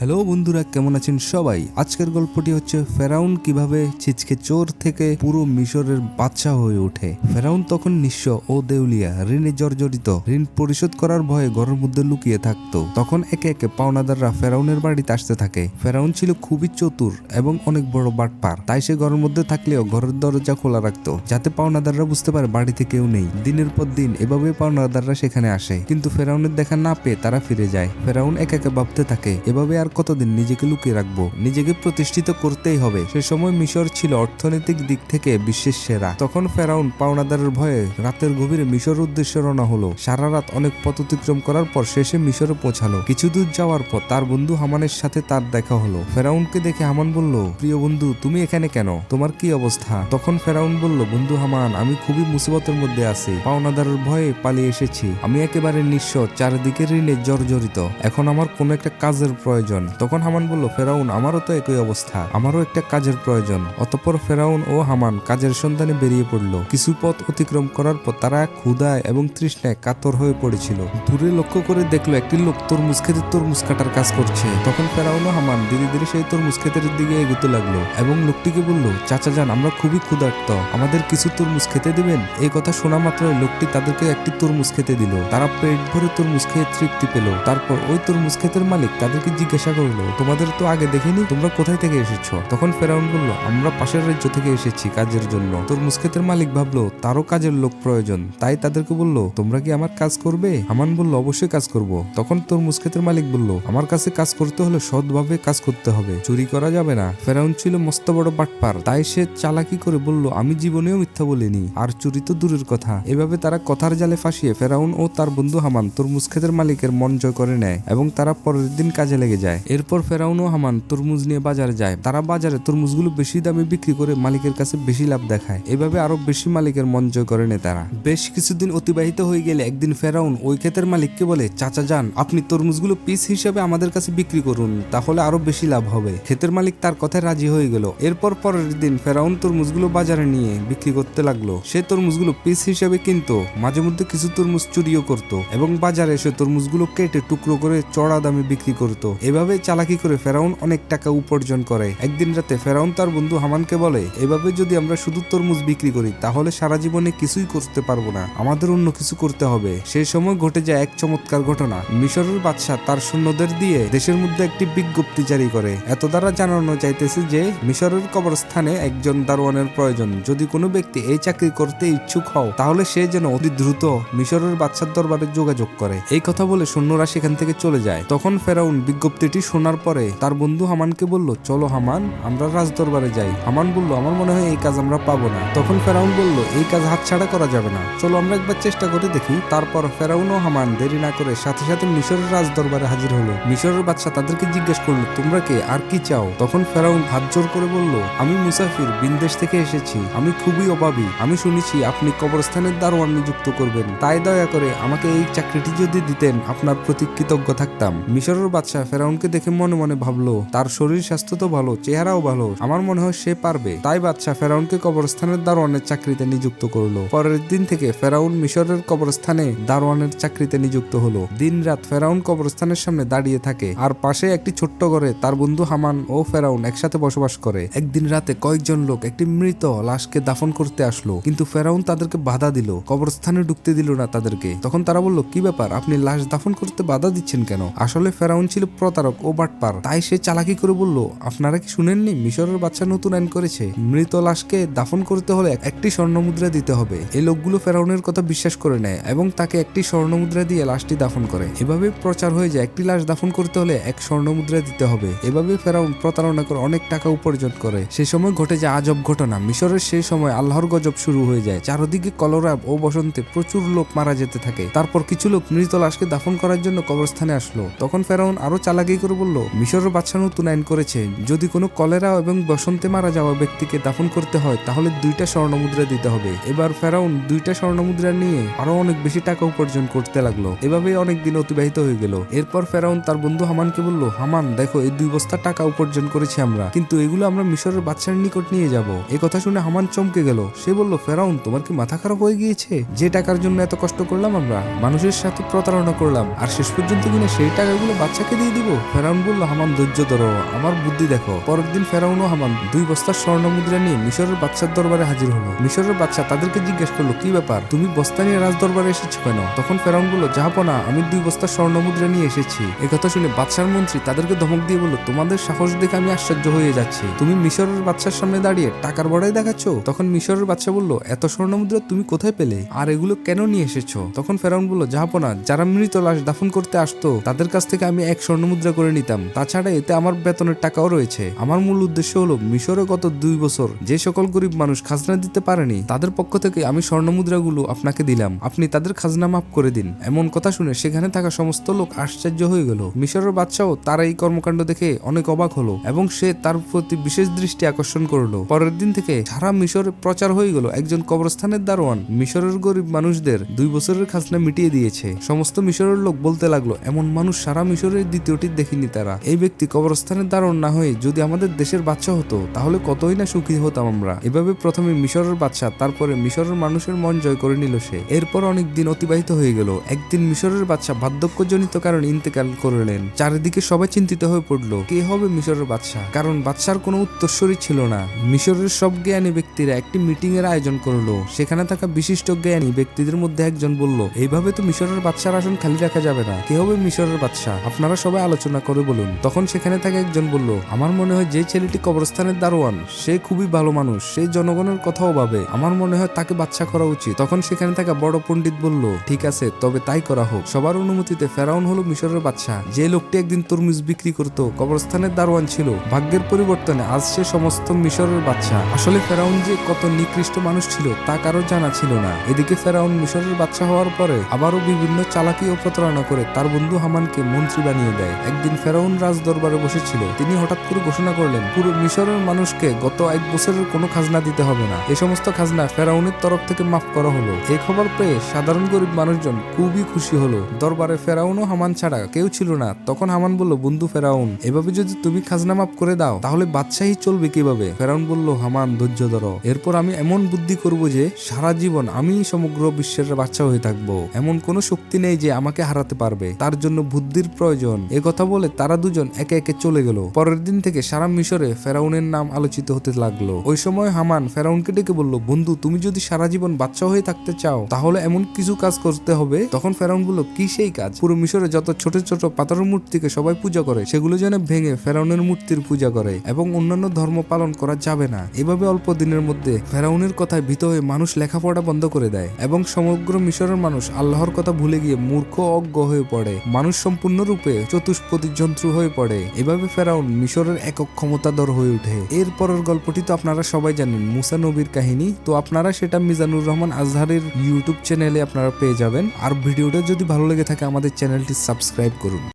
Hello বন্ধুরা, কেমন আছেন সবাই? আজকের গল্পটি হচ্ছে ফেরাউন কীভাবে ছিচকে চোর থেকে পুরো মিশরের বাদশা হয়ে ওঠে। ফেরাউন তখন নিঃস্ব ও দেউলিয়া, ঋণে জর্জরিত, ঋণ পরিশোধ করার ভয়ে ঘরের মধ্যে লুকিয়ে থাকতো। তখন একে একে পাওনাদাররা ফেরাউনের বাড়িতে আসতে থাকে। ফেরাউন ছিল খুবই চতুর এবং অনেক বড় বাটপার, তাই সে ঘরের মধ্যে থাকলেও ঘরের দরজা খোলা রাখতো, যাতে পাওনাদাররা বুঝতে পারে বাড়িতে কেউ নেই। দিনের পর দিন এভাবে পাওনাদাররা সেখানে আসে, কিন্তু ফেরাউনের দেখা না পেয়ে তারা ফিরে যায়। ফেরাউন একা একা ভাবতে থাকে, এভাবে আর কতদিন নিজেকে লুকিয়ে রাখব? নিজেকে প্রতিষ্ঠিত করতেই হবে। সে সময় মিশর ছিল অর্থনৈতিক দিক থেকে বিশ্বের সেরা। তখন ফেরাউন পাওনাদারের ভয়ে রাতের গভীরে মিশর উদ্দেশ্যে রওনা হলো। সারা রাত অনেক পথ অতিক্রম করার পর শেষে মিশরে পৌঁছালো। কিছু দূর যাওয়ার পর তার বন্ধু হামানের সাথে তার দেখা হলো। ফেরাউনকে দেখে হামান বলল, প্রিয় বন্ধু, তুমি এখানে কেন? তোমার কি অবস্থা? তখন ফেরাউন বলল, বন্ধু হামান, আমি খুবই মুসিবতের মধ্যে আছি। পাওনাদারের ভয়ে পালিয়ে এসেছি। আমি একেবারে নিঃস্ব, চারিদিকে ঋণে জর্জরিত। এখন আমার কোনো একটা কাজের প্রয়োজন তখন হামান বলল, ফেরাউন, আমারও তো একই অবস্থা। আমারও একটা কাজের প্রয়োজন। অতঃপর ফেরাউন ও হামান কাজের সন্ধানে বেরিয়ে পড়ল। কিছু পথ অতিক্রম করার পর তারা ক্ষুধায় এবং তৃষ্ণায় কাতর হয়ে পড়েছিল। দূরে লক্ষ্য করে দেখল, একটি লোক তরমুজ খেতে তরমুজ কাটার কাজ করছে। তখন ফেরাউন ও হামান ধীরে ধীরে সেই তরমুজ ক্ষেতের দিকে এগোতে লাগল এবং লোকটিকে বলল, চাচা যান, আমরা খুবই ক্ষুধার্ত। আমাদের কিছু তরমুজ খেতে দিবেন? এই কথা শোনা মাত্রই লোকটি তাদেরকে একটি তরমুজ খেতে দিল। তারা পেট ভরে তরমুজ খেয়ে তৃপ্তি পেল। তারপর ওই তরমুজ ক্ষেতের মালিক তাদেরকে জিজ্ঞাসা করল, তোমাদের তো আগে দেখিনি, তোমরা কোথায় থেকে এসেছ? তখন ফেরাউন বলল, আমরা পাশের রাজ্য থেকে এসেছি কাজের জন্য। তোর ক্ষেতের মালিক ভাবলো, তারও কাজের লোক প্রয়োজন। তাই তাদেরকে বলল, তোমরা কি আমার কাজ করবে? হামান বলল, অবশ্যই কাজ করব। তখন তোর ক্ষেতের মালিক বলল, আমার কাছে কাজ করতে হলে সৎভাবে কাজ করতে হবে, চুরি করা যাবে না। ফেরাউন ছিল মস্ত বড় বাটপার, তাই সে চালাকি করে বলল, আমি জীবনেও মিথ্যা বলিনি, আর চুরি তো দূরের কথা। এভাবে তারা কথার জালে ফাঁসিয়ে ফেরাউন ও তার বন্ধু হামান তোর ক্ষেতের মালিকের মন জয় করে নেয়, এবং তারা পরের দিন কাজে লেগে যায়। এরপর ফেরাউন ও হামান তরমুজ নিয়ে বাজারে যায়। তারা বাজারে তরমুজগুলো বেশি দামে বিক্রি করে মালিকের কাছে বেশি লাভ দেখায়। এভাবে আরও বেশি মালিকের মন জয় করে নেয় তারা। বেশ কিছুদিন অতিবাহিত হয়ে গেলে একদিন ফেরাউন ওই ক্ষেতের মালিককে বলে, চাচা যান, আপনি তরমুজগুলো পিস হিসেবে আমাদের কাছে বিক্রি করুন, তাহলে আরও বেশি লাভ হবে। ক্ষেতের মালিক তার কথায় রাজি হয়ে গেল। এরপর পরের দিন ফেরাউন তরমুজগুলো বাজারে নিয়ে বিক্রি করতে লাগল। সে তরমুজগুলো পিস হিসেবে কিনতো, মাঝে মধ্যে কিছু তরমুজ চুরিও করত এবং বাজারে এসে তরমুজগুলো কেটে টুকরো করে চড়া দামে বিক্রি করত। এভাবে চালাকি করে ফেরাউন অনেক টাকা উপার্জন করে। একদিন রাতে ফেরাউন তার বন্ধু হামানকে বলে, এভাবে যদি আমরা শুধু তরমুজ বিক্রি করি, তাহলে সারা জীবনে কিছুই করতে পারব না। আমাদের অন্য কিছু করতে হবে। সেই সময় ঘটে যায় এক চমৎকার ঘটনা। মিশরের বাদশাহ তার সৈন্যদের দিয়ে দেশের মধ্যে একটি বিজ্ঞপ্তি জারি করে। এত দ্বারা জানানো চাইতেছে যে, মিশরের কবরস্থানে একজন দারোয়ানের প্রয়োজন। যদি কোনো ব্যক্তি এই চাকরি করতে ইচ্ছুক হও, তাহলে সে যেন অতি দ্রুত মিশরের বাদশার দরবারে যোগাযোগ করে। এই কথা বলে সৈন্যরা সেখান থেকে চলে যায়। তখন ফেরাউন বিজ্ঞপ্তিটি শোনার পরে তার বন্ধু হামানকে বলল, চলো হামান, আমরা রাজদরবারে যাই। হামান বলল, আমার মনে হয় এই কাজ আমরা পাবো না। তখন ফেরাউন বলল, এই কাজ হাতছাড়া করা যাবে না। চলো আমরা একবার চেষ্টা করে দেখি। তারপর ফেরাউন ও হামান দেরি না করে সাথে সাথে মিশরের রাজদরবারে হাজির হলো। মিশরের বাদশা তাদেরকে জিজ্ঞেস করল, তোমরা কে? আর কি চাও? তখন ফেরাউন হাত জোর করে বলল, আমি মুসাফির বিনদেশ থেকে এসেছি। আমি খুবই অভাবী। আমি শুনেছি আপনি কবরস্থানের দারোয়ান নিযুক্ত করবেন। তাই দয়া করে আমাকে এই চাকরিটি যদি দিতেন, আপনার প্রতি কৃতজ্ঞ থাকতাম। মিশরের বাদশা ফেরাউনকে দেখে মনে মনে ভাবলো, তার শরীর স্বাস্থ্য তো ভালো, চেহারাও ভালো, আমার মনে হয় সে পারবে। তাই বাদশা ফেরাউনকে কবরস্থানের দারোয়ানের চাকরিতে নিযুক্ত করল। পরের দিন থেকে ফেরাউন মিশরের কবরস্থানে দারোয়ানের চাকরিতে নিযুক্ত হলো। দিন রাত ফেরাউন কবরস্থানের সামনে দাঁড়িয়ে থাকে, আর পাশে একটি ছোট্ট ঘরে তার বন্ধু হামান ও ফেরাউন একসাথে বসবাস করে। একদিন রাতে কয়েকজন লোক একটি মৃত লাশকে দাফন করতে আসলো, কিন্তু ফেরাউন তাদেরকে বাধা দিল, কবরস্থানে ঢুকতে দিল না তাদেরকে। তখন তারা বলল, কি ব্যাপার, আপনি লাশ দাফন করতে বাধা দিচ্ছেন কেন? আসলে ফেরাউন ছিল প্রতারক ও বাটপার। তাই সে চালাকি করে বলল, আপনারা কি শুনেননি? মিশরের বাচ্চা নতুন আইন করেছে। মৃত লাশকে দাফন করতে হলে একটি স্বর্ণ মুদ্রা দিতে হবে। এই লোকগুলো ফেরাউনের কথা বিশ্বাস করে নেয় এবং তাকে একটি স্বর্ণ মুদ্রা দিয়ে লাশটি দাফন করে। এভাবে প্রচার হয়ে যায়, একটি লাশ দাফন করতে হলে এক স্বর্ণ মুদ্রা দিতে হবে। এভাবে ফেরাউন প্রতারণা করে অনেক টাকা উপার্জন করে। সে সময় ঘটে যায় আজব ঘটনা। মিশরের সেই সময় আল্লাহর গজব শুরু হয়ে যায়। চারদিকে কলরা ও বসন্তে প্রচুর লোক মারা যেতে থাকে। তারপর কিছু লোক মৃত লাশকে দাফন করার জন্য কবরস্থানে আসলো। তখন ফেরাউন আরও চালাকি করে বলল, মিশরের বাচ্চা নতুন করেছে। যদি কোনো কলেরা এবং বসন্তে মারা যাওয়া ব্যক্তিকে দাফন করতে হয়, তাহলে দুইটা স্বর্ণমুদ্রা দিতে হবে। এবার ফেরাউন দুইটা স্বর্ণমুদ্রা নিয়ে আরও অনেক বেশি টাকা উপার্জন করতে লাগল। এভাবে অনেক দিন অতিবাহিত হয়ে গেল। এরপর ফেরাউন তার বন্ধু হামানকে বলল, হামান, দেখো, এই দুই বস্তা টাকা উপার্জন করেছি আমরা। কিন্তু এগুলো আমরা মিশরের বাচ্চার নিকট নিয়ে যাব। এই কথা শুনে হামান চমকে গেল। সে বলল, ফেরাউন, তোমার কি মাথা খারাপ হয়ে গিয়েছে? যে টাকার জন্য এত কষ্ট করলাম আমরা, মানুষের সাথে প্রতারণা করলাম। আর শেষ পর্যন্ত কিনা সেই টাকাগুলো বাচ্চাকে দিয়ে দিব? ফেরাউন বলল হামান ধৈর্য ধরো। আমার বুদ্ধি দেখো। পরের দিন ফেরাউন ও হামান দুই বস্তা স্বর্ণ মুদ্রা নিয়ে মিশরের বাচ্চার দরবারে হাজির হলো। মিশরের বাচ্চা তাদেরকে জিজ্ঞেস করল, কি ব্যাপার? তুমি বস্তা নিয়ে রাজ দরবারে এসেছ কেন? তখন ফেরাউন বলল জাহাপনা আমি দুই বস্তা স্বর্ণ মুদ্রা নিয়ে এসেছি। একথা শুনে বাদশার মন্ত্রী তাদেরকে ধমক দিয়ে বলল, তোমাদের সাহস দেখে আমি আশ্চর্য হয়ে যাচ্ছি। তুমি মিশরের বাচ্চার সামনে দাঁড়িয়ে টাকার বড়াই দেখাচ্ছ? তখন মিশরের বাচ্চা বলল, এত স্বর্ণ মুদ্রা তুমি কোথায় পেলে? আর এগুলো কেন নিয়ে এসেছ? তখন ফেরাউন বলল জাহাপনা যারা মৃত লাশ দাফন করতে আসতো, তাদের কাছ থেকে আমি এক স্বর্ণ মুদ্রা করে নিতাম। তাছাড়া এতে আমার বেতনের টাকাও রয়েছে। আমার মূল উদ্দেশ্য হলো মিশরে গত দুই বছর যে সকল গরিব মানুষ খাজনা দিতে পারেনি, তাদের পক্ষ থেকে আমি স্বর্ণ মুদ্রাগুলো আপনাকে দিলাম। আপনি তাদের খাজনা মাফ করে দিন। এমন কথা শুনে সেখানে থাকা সমস্ত লোক আশ্চর্য হয়ে গেল। মিশরের বাচ্চাও তার এই কর্মকাণ্ড দেখে অনেক অবাক হলো এবং সে তার প্রতি বিশেষ দৃষ্টি আকর্ষণ করল। পরের দিন থেকে সারা মিশরে প্রচার হয়ে গেল একজন কবরস্থানের দারোয়ান। মিশরের গরিব মানুষদের দুই বছরের খাজনা মিটিয়ে দিয়েছে। সমস্ত মিশরের লোক বলতে লাগল, এমন মানুষ সারা মিশরের দ্বিতীয়টি দেখেনি তারা। এই ব্যক্তি কবরস্থানের দারোয়ান না হয়ে যদি আমাদের দেশের বাচ্চা হতো, তাহলে কতই না সুখী হতাম আমরা। এভাবে প্রথমে মিশরের বাচ্চা তারপরে মিশরের মানুষের মন জয় করে নিল সে। এরপর অনেক দিন অতিবাহিত হয়ে গেল। একদিন মিশরের বাচ্চা বার্ধক্যজনিত কারণে ইন্তেকাল করলেন। চারিদিকে সবাই চিন্তিত হয়ে পড়ল, কে হবে মিশরের বাচ্চা কারণ বাচ্চার কোনো উত্তরস্বরী ছিল না। মিশরের সব জ্ঞানী ব্যক্তিরা একটি মিটিং এর আয়োজন করল। সেখানে থাকা বিশিষ্ট জ্ঞানী ব্যক্তিদের মধ্যে একজন বলল, এইভাবে তো মিশরের বাচ্চার আসন খালি রাখা যাবে না। কে হবে মিশরের বাচ্চা আপনারা সবাই আলোচনা করে বলুন। তখন সেখানে থাকা একজন বলল, আমার মনে হয় যে ছেলেটি কবরস্থানের দারোয়ান। সে খুবই ভালো মানুষ। সে জনগণের কথাও ভাবে আমার মনে হয় তাকে বাচ্চা করা উচিত। তখন সেখানে থাকা বড় পণ্ডিত বলল, ঠিক আছে, তবে তাই করা হোক। সবার অনুমতিতে ফেরাউন হলো মিশরের বাচ্চা যে লোকটি একদিন তরমুজ বিক্রি করত, কবরস্থানের দারোয়ান ছিল। ভাগ্যের পরিবর্তনে আজ সে সমস্ত মিশরের বাচ্চা আসলে ফেরাউন যে কত নিকৃষ্ট মানুষ ছিল, তা কারও জানা ছিল না। এদিকে ফেরাউন মিশরের বাচ্চা হওয়ার পরে আবারও বিভিন্ন চালাকি ও প্রতারণা করে তার বন্ধু হামানকে মন্ত্রী বানিয়ে দেয়। একদিন ফেরাউন রাজ দরবারে বসেছিল। তিনি হঠাৎ করে ঘোষণা করলেন, পুরো মিশরের মানুষকে গত এক বছরের কোনো খাজনা দিতে হবে না। এই সমস্ত খাজনা ফেরাউনের তরফ থেকে মাফ করা হলো। এই খবর পেয়ে সাধারণ গরিব মানুষজন খুবই খুশি হলো। দরবারে ফেরাউন ও হামান ছাড়া কেউ ছিল না। তখন হামান বলল, বন্ধু ফেরাউন, এভাবে যদি তুমি খাজনা মাফ করে দাও, তাহলে বাদশাহী চলবে কীভাবে? ফেরাউন বলল, হামান, ধৈর্য ধরো। এরপর আমি এমন বুদ্ধি করব যে, সারা জীবন আমি সমগ্র বিশ্বের বাচ্চা হয়ে থাকব। এমন কোনো শক্তি নেই যে আমাকে হারাতে পারবে। তার জন্য বুদ্ধির প্রয়োজন। এ কথা বলে তারা দুজন একে একে চলে গেল। পরের দিন থেকে সারা মিশরে ফেরাউনের নাম আলোচিত হতে লাগল। ওই সময় হামান ফেরাউনকে ডেকে বলল, বন্ধু, তুমি যদি সারা জীবন বাচ্চা হয়ে থাকতে চাও, তাহলে এমন কিছু কাজ করতে হবে? তখন ফেরাউন বলল, কি সেই কাজ? পুরো মিশরে যত ছোট ছোট পাথরের মূর্তিকে সবাই পূজা করে, সেগুলো যেন ভেঙে ফেরাউনের মূর্তির পূজা করে এবং অন্যান্য ধর্ম পালন করা যাবে না। এভাবে অল্প দিনের মধ্যে ফেরাউনের কথায় ভীত হয়ে মানুষ লেখাপড়া বন্ধ করে দেয় এবং সমগ্র মিশরের মানুষ আল্লাহর কথা ভুলে গিয়ে মূর্খ অজ্ঞ হয়ে পড়ে। মানুষ সম্পূর্ণরূপে চতুষ্পতি যন্ত্র হয়ে পড়ে। এভাবে ফেরাউন মিশরের একক ক্ষমতাধর হয়ে ওঠে। এরপরের গল্পটি তো আপনারা সবাই জানেন, মুসা নবীর কাহিনী। তো আপনারা সেটা মিজানুর রহমান আজহারের ইউটিউব চ্যানেলে আপনারা পেয়ে যাবেন। আর ভিডিওটা যদি ভালো লেগে থাকে, আমাদের চ্যানেলটি সাবস্ক্রাইব করুন।